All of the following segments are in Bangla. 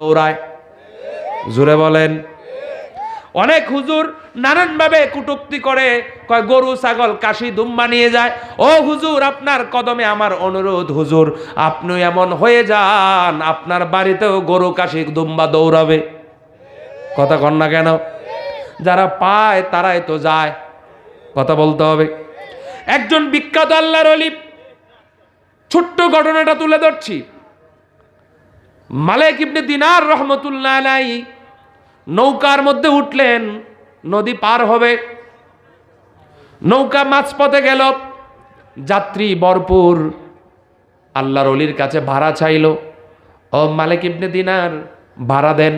দৌড়ায়। জুড়ে বলেন। অনেক হুজুর নানানভাবে কুটুক্তি করে, কয়, গরু, ছাগল, কাশি, দুম্বা নিয়ে যায়। ও হুজুর, আপনার কদমে আমার অনুরোধ, হুজুর, আপনি এমন হয়ে যান, আপনার বাড়িতেও গরু, কাশি, দুম্বা দৌড়াবে। কথা কন না কেন? যারা পায়, তারাই তো যায়। কথা বলতে হবে। একজন বিখ্যাত আল্লাহর অলি ছোট্ট ঘটনাটা তুলে ধরছি। মালেক ইবনে দিনার রহমতুল্লাহ আলাই নৌকার মধ্যে উঠলেন, নদী পার হবে। নৌকা মাঝপথে গেল, যাত্রী ভরপুর। আল্লাহর অলির কাছে ভাড়া চাইল, ও মালিক ইবনে দিনার, ভাড়া দেন,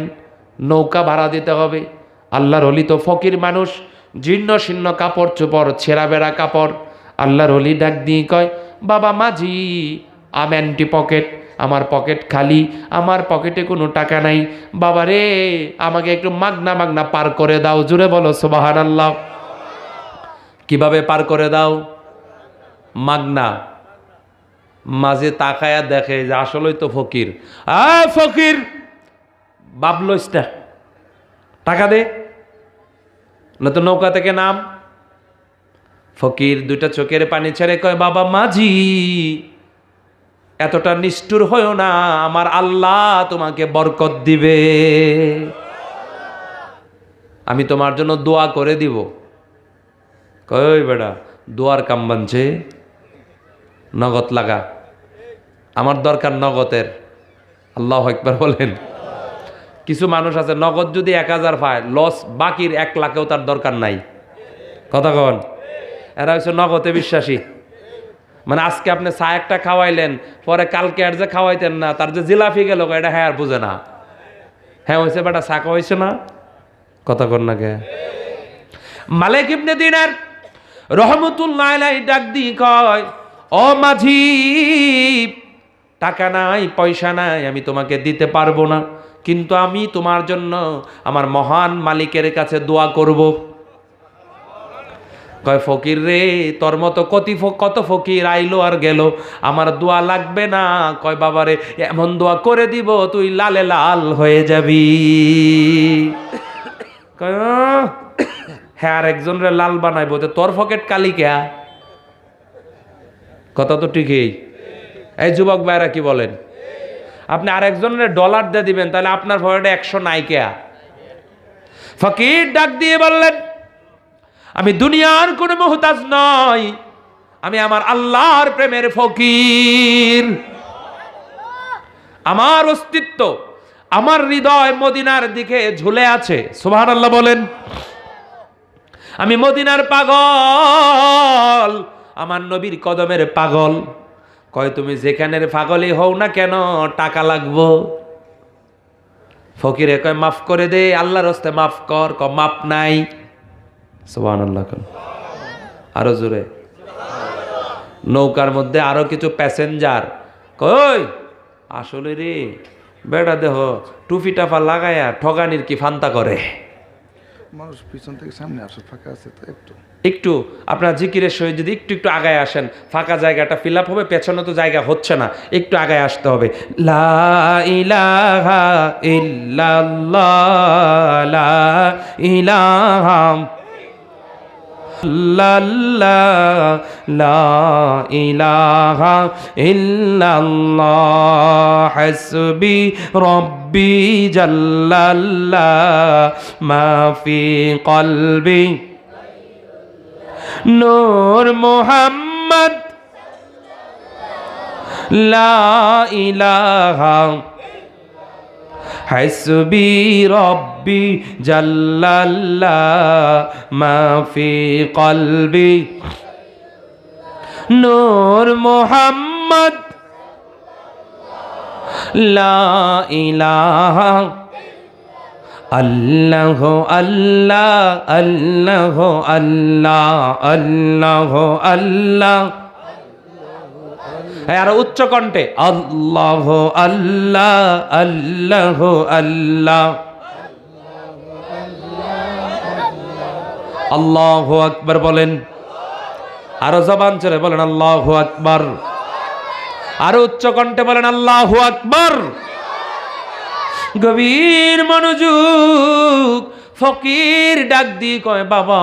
নৌকা ভাড়া দিতে হবে। আল্লাহর অলি তো ফকির মানুষ, জীর্ণ শীর্ণ কাপড় চোপড়, ছেঁড়া বেড়া কাপড়। আল্লাহর অলি ডাক দিয়ে কয়, বাবা মাঝি আম অ্যান্টি পকেট, আমার পকেট খালি, আমার পকেটে কোনো টাকা নাই। বাবা রে আমাকে একটু মাগনা মাগনা পার করে দাও জুড়ে বলো সোবাহান আল্লাহ কীভাবে পার করে দাও? মাগনা। মাঝে তাকায়া দেখে যে আসলেই তো ফকির। আ ফকির বাবলইসটা টাকা দে। না তো নৌকা থেকে নাম। ফকির দুইটা চোখের পানি ছেড়ে কয়, বাবা মাঝি এতটা নিষ্ঠুর হয়েও না, আমার আল্লাহ তোমাকে বরকত দিবে। আমি তোমার জন্য দোয়া করে দিব। কই বেটা, দোয়ার কাম বানছে। নগদ লাগা। আমার দরকার নগদের। আল্লাহ একবার বলেন। কিছু মানুষ আছে, নগদ যদি এক হাজার পায় লস বাকির এক লাখেও তার দরকার নাই। কথা কন। এরা হচ্ছে নগদে বিশ্বাসী। মানে আজকে আপনি চা একটা খাওয়াইলেন, পরে কালকে আর যে খাওয়াইতেন না, তার যে জিলাপি গেল এটা হ্যাঁ আর বুঝে না। হ্যাঁ হয়েছে বেটা, চা খাওয়াইছে না? কথা কর না কে? মালিক ইবনে দিনার রহমতুল্লাহ ডাক দি কয়, ও মাঝি, টাকা নাই, পয়সা নাই, আমি তোমাকে দিতে পারব না, কিন্তু আমি তোমার জন্য আমার মহান মালিকের কাছে দোয়া করব। কয়, ফকির রে, তোর মতো কতি কত ফকির আইলো আর গেল? আমার দোয়া লাগবে না? কয় বাবারে এমন দোয়া করে দিব তুই লালে লাল হয়ে যাবি। হ্যাঁ আর একজন রে লাল বানাইবো তো তোর ফকেট কালি কেয়া কথা তো ঠিকই। এই যুবক ভাইরা কি বলেন? আপনি আর আরেকজনের ডলার দিয়ে দিবেন, তাহলে আপনার পকেটে একশো নাই কেয়া ফকির ডাক দিয়ে বললেন আমি দুনিয়ার কোনো মোহতাজ নয় আমি আমার আল্লাহর প্রেমের ফকির। আমার অস্তিত্ব আমার হৃদয় মদিনার দিকে ঝুলে আছে। সুবহান আল্লাহ বলেন, আমি মদিনার পাগল, আমার নবীর কদমের পাগল। কয়, তুমি যেখানের পাগলই হও না কেন, টাকা লাগবো? ফকিরে কয়, মাফ করে দে, আল্লাহর হস্তে মাফ কর ক মাপ নাই। সোহান আল্লাহ আরও জোরে। নৌকার মধ্যে আরও কিছু প্যাসেঞ্জার। কই আসলে রে বেটা দেহ টুপি টাফা লাগায়া ঠগানির কি ফান্তা করে? মানুষ পিছন থেকে সামনে আসে ফাঁকা আছে তো একটু। একটু আপনার জিকিরের সহিত যদি একটু একটু আগায় আসেন ফাঁকা জায়গাটা ফিল আপ হবে পেছনে তো জায়গা হচ্ছে না একটু আগায় আসতে হবে। লা ইলাহা ইল্লাল্লাহ লা ইলাহা হাসবি রব্বি জাল্লাল্লাহ মা ফি কলবি। নূর মোহাম্মদ লা ইলাহা হাসবি রব্বি জাল্লাল্লাহ মা ফি কলবি। নূর মোহাম্মদ। লা ইলাহা আল্লাহ আল্লাহ আল্লাহ আল্লাহ আল্লাহ আল্লাহ। আর উচ্চ কণ্ঠে, আল্লাহ আল্লাহ আল্লাহ আল্লাহ আল্লাহ আকবার বলেন। আরও জবান চলে বলেন, আল্লাহ আকবার আরও উচ্চ কণ্ঠে বলেন, আল্লাহ আকবার গভীর মনোযোগ, ফকির ডাক দিয়ে কয়, বাবা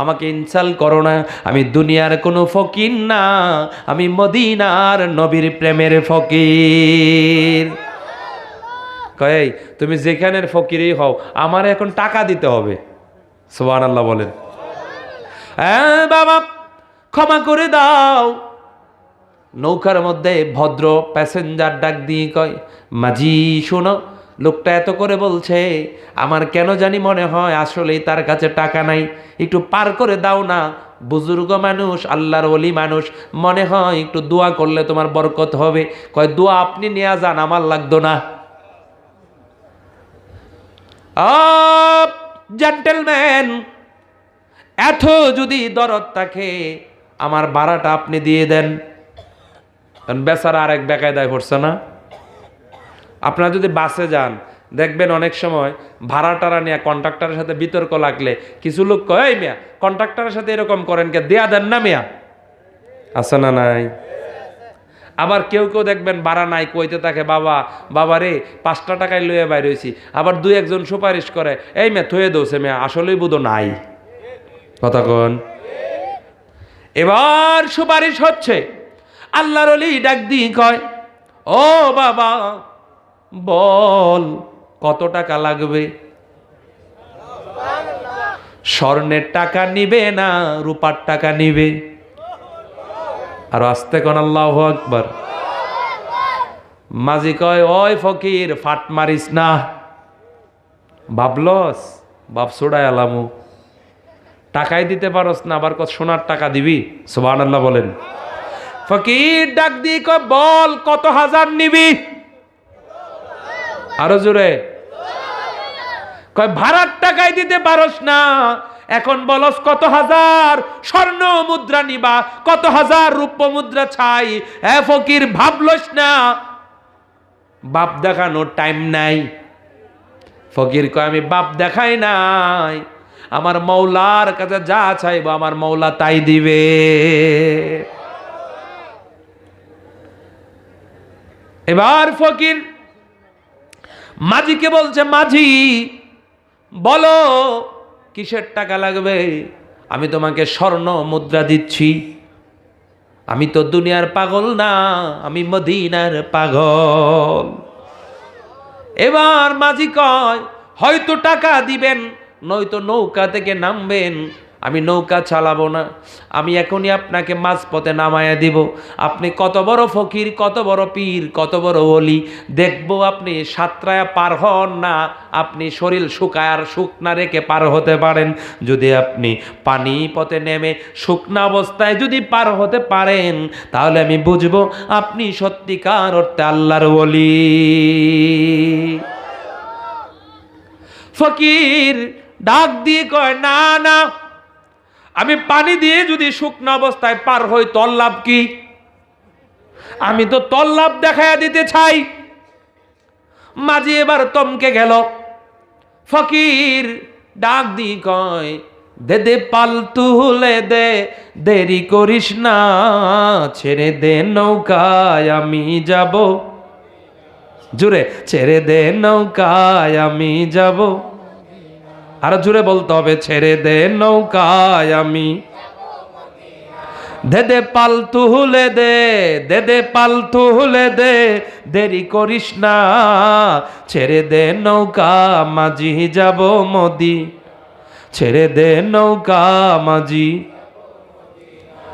আমাকে ইনসাল করো না। আমি দুনিয়ার কোনো ফকির না। আমি মদিনার নবীর প্রেমের ফকির। কয় "এই, তুমি যেখানের ফকিরই হও আমার এখন টাকা দিতে হবে। সোহান আল্লাহ বলেন। হ্যাঁ বাবা ক্ষমা করে দাও। নৌকার মধ্যে ভদ্র প্যাসেঞ্জার ডাক দিয়ে কয় মাঝি শোনো লোকটা এত করে বলছে, আমার কেন জানি মনে হয় আসলেই তার কাছে টাকা নাই। একটু পার করে দাও না। বুজুর্গ মানুষ, আল্লাহর অলি মানুষ, মনে হয় একটু দোয়া করলে তোমার বরকত হবে। কয়, দোয়া আপনি নিয়ে যান, আমার লাগতো না। জেন্টেলম্যান এত যদি দরদ থাকে, আমার ভাড়াটা আপনি দিয়ে দেন। বেচারা আরেক বেকায়দায় পড়ছে না? আপনারা যদি বাসে যান, দেখবেন অনেক সময় ভাড়া টাড়া নিয়ে কন্ট্রাক্টরের সাথে বিতর্ক লাগলে কিছু লোক কয়, "এই মিয়া, কন্ট্রাক্টরের সাথে এরকম করেন কে? দেয়া দেন না মিয়া। আছে না নাই? আবার কেউ কেউ দেখবেন ভাড়া নাই, কইতে থাকে, বাবা বাবা রে, পাঁচটা টাকায় লইয়ে বাইর হয়েছি আবার দুই একজন সুপারিশ করে, এই মেয়ে, থয়ে দোছে মেয়ে, আসলেই বুধ নাই। কথা কন। এবার সুপারিশ হচ্ছে। আল্লাহর অলি ডাক দিয়ে কয়, ও বাবা বল, কত টাকা লাগবে? স্বর্ণের টাকা নিবে না, রূপার টাকা নিবে? আর আস্তে কোন আল্লাহ আকবার। মাঝি কয়, ওই ফকির, ফাট মারিস না। ভাবলস, বাপ সোডায় আলামু। টাকাই দিতে পারস না, আবার কত সোনার টাকা দিবি? সুবাহ আল্লাহ বলেন। ফকির ডাক দিয়ে বল, কত হাজার নিবি? আরও জোরে। কয়, ভাড়ার টাকাই দিতে পারস না। এখন বলস কত হাজার স্বর্ণ মুদ্রা নিবা, কত হাজার রূপ্য মুদ্রা ছাই। ফকির, ভাবলস না। বাপ দেখানোর টাইম নাই। ফকির কয়, আমি বাপ দেখাই নাই। আমার মৌলার কাছে যা চাইব, আমার মৌলা তাই দিবে। এবার ফকির মাঝিকে বলছে, মাঝি, বলো, কিসের টাকা লাগবে? আমি তোমাকে স্বর্ণ মুদ্রা দিচ্ছি। আমি তো দুনিয়ার পাগল না, আমি মদিনার পাগল। এবার মাঝি কয়, হয়তো টাকা দিবেন, নয়তো নৌকা থেকে নামবেন আমি নৌকা চালাবো না। আমি এখনই আপনাকে মাঝপথে নামায়া দিব। আপনি কত বড় ফকির, কত বড় পীর, কত বড় অলি দেখব আপনি সাতরায়া পার হন না। আপনি শরীর শুকায় আর শুকনা রেখে পার হতে পারেন। যদি আপনি পানি পথে নেমে শুকনা অবস্থায় যদি পার হতে পারেন, তাহলে আমি বুঝব আপনি সত্যিকার অর্থে আল্লাহর অলি ফকির ডাক দিয়ে কয়, না না আমি পানি দিয়ে যদি শুকনো অবস্থায় পার হই, তল লাভ কি? আমি তো তল লাভ দেখাইয়া দিতে চাই। মাঝি এবার তমকে গেল। ফকির ডাক দি কয়, দে দে পাল তুলে দে, দেরি করিস না, ছেড়ে দে নৌকায় আমি যাব। জুড়ে, ছেড়ে দে নৌকায় আমি যাব। আরও জুড়ে বলতে হবে, ছেড়ে দে নৌকায় আমি। দেদে পালতু হুলে দে দেদে পালতু হুলে দে, দেরি করিস না। ছেড়ে দে নৌকা, মাঝি যাব মদি। ছেড়ে দে নৌকা, মাঝি।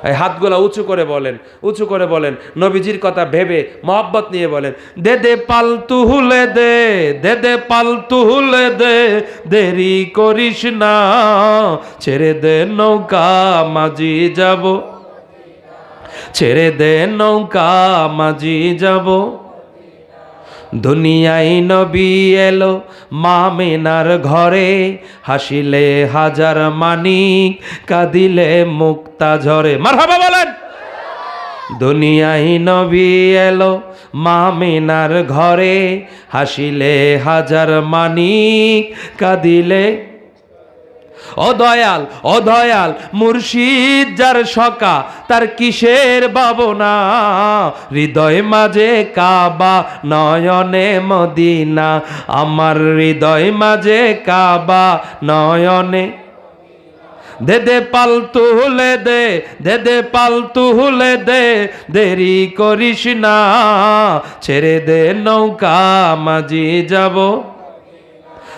এই হাতগুলা উঁচু করে বলেন, উঁচু করে বলেন, নবীজির কথা ভেবে মহব্বত নিয়ে বলেন দে দে পালতু হুলে দে দে দে পালতু হুলে দে, দেরি করিস না, ছেড়ে দে নৌকা, মাঝি যাব। ছেড়ে দে নৌকা, মাঝি যাব। দুনিয়াই নবী এলো মামিনার ঘরে, হাসিলে হাজার মানিক, কাঁদিলে মুক্তা ঝরে। মারহাবা বলেন। দুনিয়াই নবী এলো মামিনার ঘরে, হাসিলে হাজার মানিক, কাঁদিলে ও দয়াল ও দয়াল মুর্শিদ যার সকা, তার কিসের ভাবনা? হৃদয় মাঝে কাবা, নয়নে মদিনা। আমার হৃদয় মাঝে কাবা, নয়নে। দে দে পালতু হুলে দে দে দে পালতু হুলে দে, দেরি করিস না। ছেড়ে দে নৌকা, মাঝি যাব।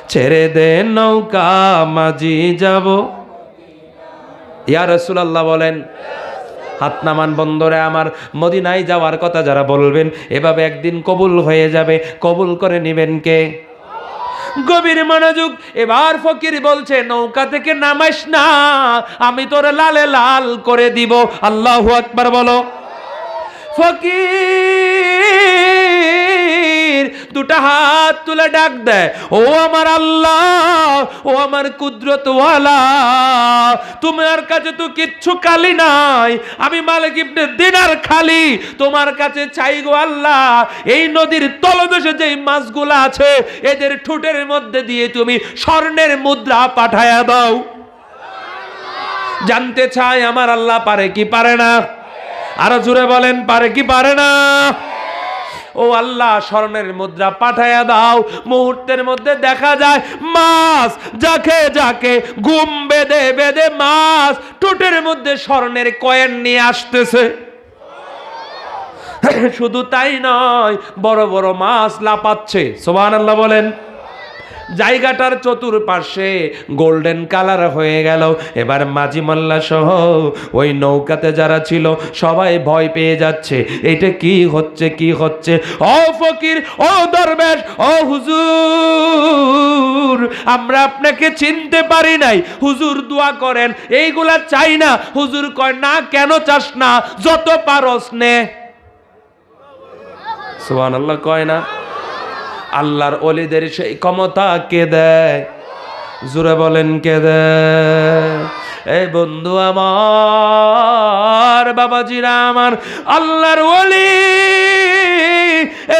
ছেড়ে দে নৌকা, মাঝি যাব। ইয়া রসুলাল্লাহ বলেন, হাত নামান বন্দরে আমার, মদিনায় যাওয়ার কথা যারা বলবেন, এভাবে একদিন কবুল হয়ে যাবে। কবুল করে নিবেন কে? গভীর মনোযোগ, এবার ফকির বলছে, নৌকা থেকে নামাস না, আমি তোর লালে লাল করে দিব। আল্লাহ আকবার বলো। ফকির দুটা হাত তুলে ডাক দেয়, ও আমার আল্লাহ, ও আমার কুদরতওয়ালা তোমার কাছে তো কিচ্ছু কালি নাই। আমি মালিক ইবনে দিনার খালি, তোমার কাছে চাই গো আল্লাহ, এই নদীর তলদেশে যেই মাছগুলো আছে, এদের ঠোঁটের মধ্যে দিয়ে তুমি স্বর্ণের মুদ্রা পাঠায়া দাও। জানতে চাই আমার আল্লাহ পারে কি পারে না? আরও জুড়ে বলেন, পারে কি পারে না? ও আল্লাহ স্মরণের মুদ্রা পাঠাইয়া দাও। মুহূর্তের মধ্যে দেখা যায়, মাছ যাকে যাকে ঘুম বেঁধে বেঁধে মাছ টুটের মধ্যে স্মরণের কয়েন নিয়ে আসতেছে। শুধু তাই নয়, বড় বড় মাছ লাপাচ্ছে সোবান আল্লাহ বলেন। জায়গাটার চতুর্পাশে গোল্ডেন কালার হয়ে গেল। এবার মাঝি মাল্লা সহ ওই নৌকাতে যারা ছিল, সবাই ভয় পেয়ে যাচ্ছে, এটা কি হচ্ছে কি হচ্ছে? ও ফকির, ও দরবেশ, ও হুজুর, আমরা আপনাকে চিনতে পারি নাই। হুজুর দোয়া করেন, এইগুলা চাই না। হুজুর কয়, না, কেন চাস না? যত পারস নে। সুবহানাল্লাহ কয় না আল্লাহর অলিদের সেই ক্ষমতা কে দেয়? জুড়ে বলেন, কে দেয়? এই বন্ধু আমার, বাবাজিরা আমার, আল্লাহর ওলি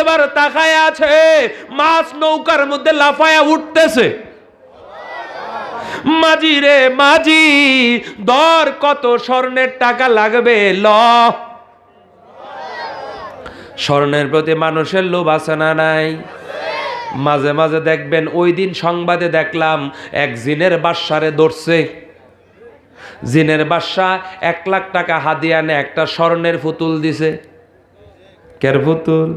এবার তাকায় আছে, মাছ নৌকার মধ্যে লাফায়া উঠতেছে। মাঝি রে মাঝি, দর কত স্বর্ণের টাকা লাগবে ল। স্বর্ণের প্রতি মানুষের লোভ আছে না নাই? মাঝে মাঝে দেখবেন, ওই দিন সংবাদে দেখলাম এক জিনের বাসারে দৌড়ছে জিনের বাসা এক লাখ টাকা হাদিয়ানে একটা স্বর্ণের পুতুল দিছে। কের পুতুল?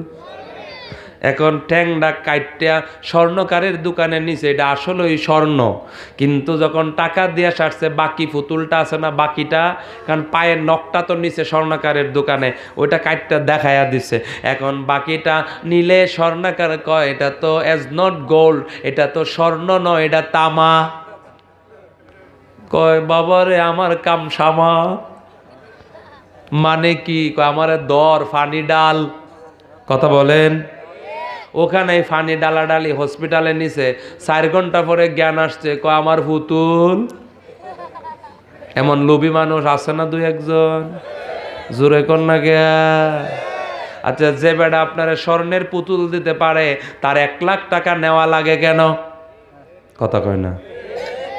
এখন ট্যাংডা কাইটিয়া স্বর্ণকারের দোকানের নিচে, এটা আসলেই স্বর্ণ। কিন্তু যখন টাকা দিয়ে সারছে, বাকি পুতুলটা আছে না বাকিটা, কারণ পায়ের নখটা তো নিচে স্বর্ণকারের দোকানে, ওইটা কাইটটা দেখাইয়া দিছে। এখন বাকিটা নিলে স্বর্ণকার কয়, এটা তো এজ নট গোল্ড এটা তো স্বর্ণ নয়, এটা তামা। কয়, বাবারে, আমার কাম সামা। মানে কি? আমার দর, ফানি ডাল। কথা বলেন। ওখানে ফানি ডালাডালি হসপিটালে নিছে, চার ঘণ্টা পরে জ্ঞান আসছে, ক, আমার পুতুল এমন লোভী মানুষ আছে না দুই একজন? জোরে না গিয়া আচ্ছা যে বেটা আপনারা স্বর্ণের পুতুল দিতে পারে, তার এক লাখ টাকা নেওয়া লাগে কেন? কথা কয় না।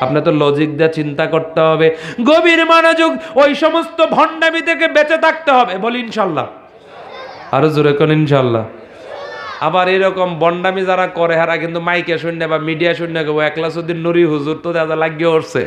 আপনার তো লজিক দিয়ে চিন্তা করতে হবে। গভীর মনোযোগ, ওই সমস্ত ভণ্ডামি থেকে বেঁচে থাকতে হবে, বলি ইনশাল্লাহ। আরও জোরে কোন ইনশাল্লাহ। আবার এরকম বন্ডামি যারা করে, হারা কিন্তু মাইকে শূন্য বা মিডিয়া শূন্য একলা সুদ্দিন নুরি হুজুর তো দাদা লাগিয়ে উঠছে।